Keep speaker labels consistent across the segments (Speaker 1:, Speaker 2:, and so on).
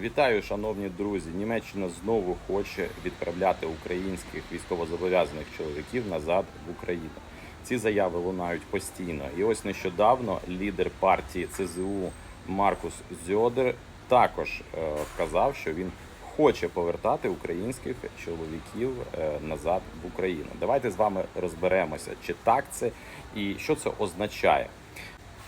Speaker 1: Вітаю, шановні друзі. Німеччина знову хоче відправляти українських військовозобов'язаних чоловіків назад в Україну. Ці заяви лунають постійно. І ось нещодавно лідер партії ЦЗУ Маркус Зьодер також е, вказав, що він хоче повертати українських чоловіків е, назад в Україну. Давайте з вами розберемося, чи так це і що це означає.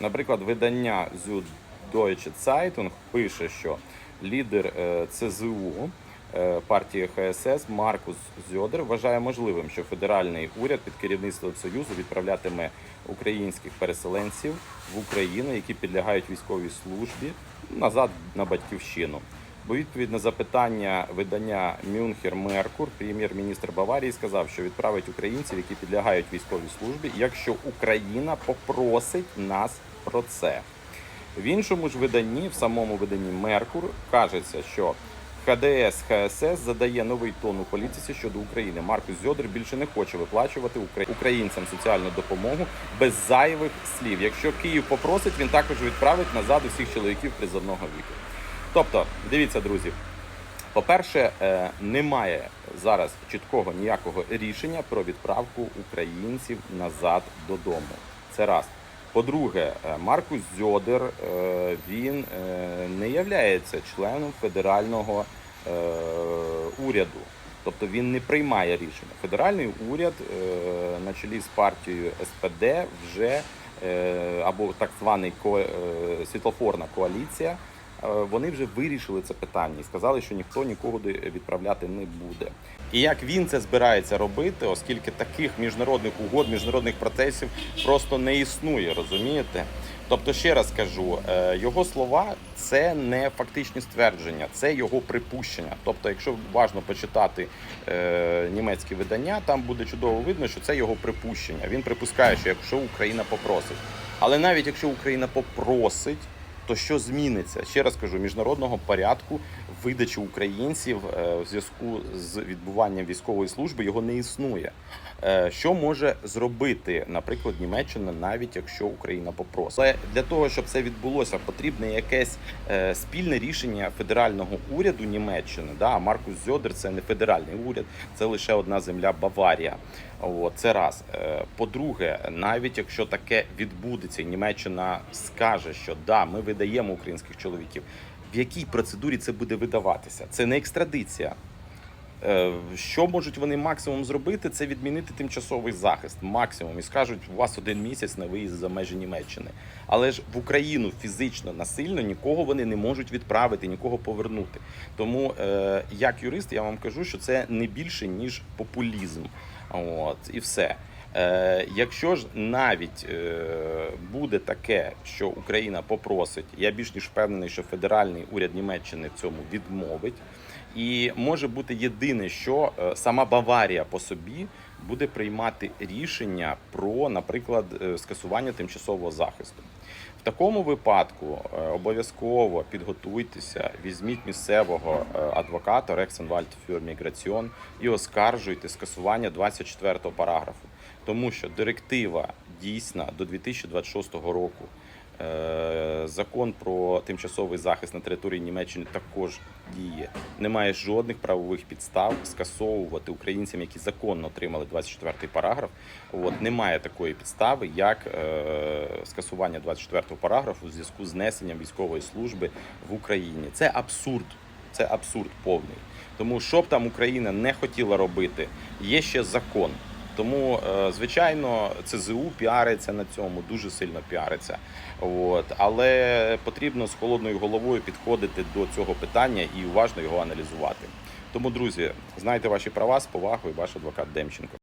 Speaker 1: Наприклад, видання Süddeutsche Zeitung пише, що лідер е, ЦЗУ е, партії ХСС Маркус Зьодер вважає можливим, що федеральний уряд під керівництвом Союзу відправлятиме українських переселенців в Україну, які підлягають військовій службі, назад на батьківщину. Бо відповідь на запитання видання Мюнхер Меркур, прем'єр-міністр Баварії, сказав, що відправить українців, які підлягають військовій службі, якщо Україна попросить нас про це. В іншому ж виданні, в самому виданні Меркур, кажеться, що ХДС ХСС задає новий тон у політиці щодо України. Маркус Зьодер більше не хоче виплачувати укра- українцям соціальну допомогу без зайвих слів. Якщо Київ попросить, він також відправить назад усіх чоловіків призовного віку. Тобто, дивіться, друзі. По-перше, е, немає зараз чіткого ніякого рішення про відправку українців назад додому. Це раз. По-друге, е, Маркус Зьодер е, він е, не являється членом федерального уряду. Тобто він не приймає рішення. Федеральний уряд на чолі з партією СПД вже або так званий світлофорна коаліція. Е, Вони вже вирішили це питання і сказали, що ніхто нікого відправляти не буде. І як він це збирається робити, оскільки таких міжнародних угод, міжнародних процесів просто не існує, розумієте? Тобто, ще раз кажу, е, його слова це не фактичні ствердження, це його припущення. Тобто, якщо уважно почитати е, німецькі видання, там буде чудово видно, що це його припущення. Він припускає, що якщо Україна попросить, але навіть якщо Україна попросить. То що зміниться? Ще раз кажу, міжнародного порядку видачі українців е, в зв'язку з відбуванням військової служби його не існує. Е, Що може зробити, наприклад, Німеччина, навіть якщо Україна попросить? Але для того, щоб це відбулося, потрібне якесь е, спільне рішення федерального уряду Німеччини. Да? Маркус Зьодер це не федеральний уряд, це лише одна земля Баварія. От, це раз. По-друге, навіть якщо таке відбудеться, Німеччина скаже, що да, ми видаємо українських чоловіків. В якій процедурі це буде видаватися? Це не екстрадиція. Е, Що можуть вони максимум зробити, це відмінити тимчасовий захист. Максимум і скажуть, у вас один місяць на виїзд за межі Німеччини. Але ж в Україну фізично насильно нікого вони не можуть відправити, нікого повернути. Тому е, як юрист, я вам кажу, що це не більше ніж популізм. От і все. Е, якщо ж навіть е, буде таке, що Україна попросить, я більш ніж впевнений, що федеральний уряд Німеччини в цьому відмовить. І може бути єдине, що е, сама Баварія по собі буде приймати рішення про, наприклад, скасування тимчасового захисту. В такому випадку обов'язково підготуйтеся, візьміть місцевого адвоката Рексенвальд фюр Міграціон і оскаржуйте скасування 24 параграфу, тому що директива дійсна до 2026 року. Е, Закон про тимчасовий захист на території Німеччини також діє. Немає жодних правових підстав скасовувати українцям, які законно отримали 24-й параграф. От немає такої підстави, як е, скасування 24-го параграфу у зв'язку з несенням військової служби в Україні. Це абсурд. Це абсурд повний. Тому що б там Україна не хотіла робити, є ще закон. Тому, е, звичайно, ЦЗУ піариться на цьому, дуже сильно піариться. От. Але потрібно з холодною головою підходити до цього питання і уважно його аналізувати. Тому, друзі, знайте ваші права з повагою, ваш адвокат Демченко.